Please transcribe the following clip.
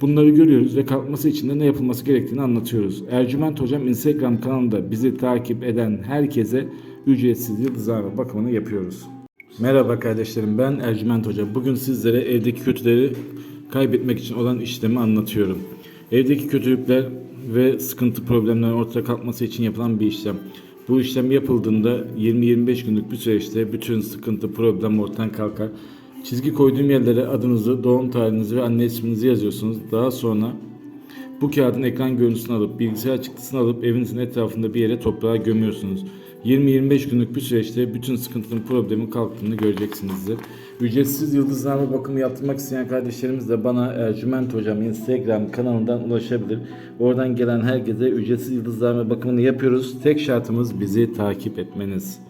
bunları görüyoruz ve kalkması için de ne yapılması gerektiğini anlatıyoruz. Ercüment Hocam Instagram kanalında bizi takip eden herkese ücretsiz yıldızlama bakımını yapıyoruz. Merhaba kardeşlerim ben Ercüment Hoca. Bugün sizlere evdeki kötüleri kaybetmek için olan işlemi anlatıyorum. Evdeki kötülükler ve sıkıntı problemlerin ortaya kalkması için yapılan bir işlem. Bu işlem yapıldığında 20-25 günlük bir süreçte bütün sıkıntı problem ortadan kalkar. Çizgi koyduğum yerlere adınızı, doğum tarihinizi ve anne isminizi yazıyorsunuz. Daha sonra bu kağıdın ekran görüntüsünü alıp bilgisayar çıktısını alıp evinizin etrafında bir yere toprağa gömüyorsunuz. 20-25 günlük bir süreçte bütün sıkıntının problemin kalktığını göreceksinizdir. Ücretsiz yıldızlama bakımı yaptırmak isteyen kardeşlerimiz de bana Ercüment Hocam Instagram kanalından ulaşabilir. Oradan gelen herkese ücretsiz yıldızlama bakımını yapıyoruz. Tek şartımız bizi takip etmeniz.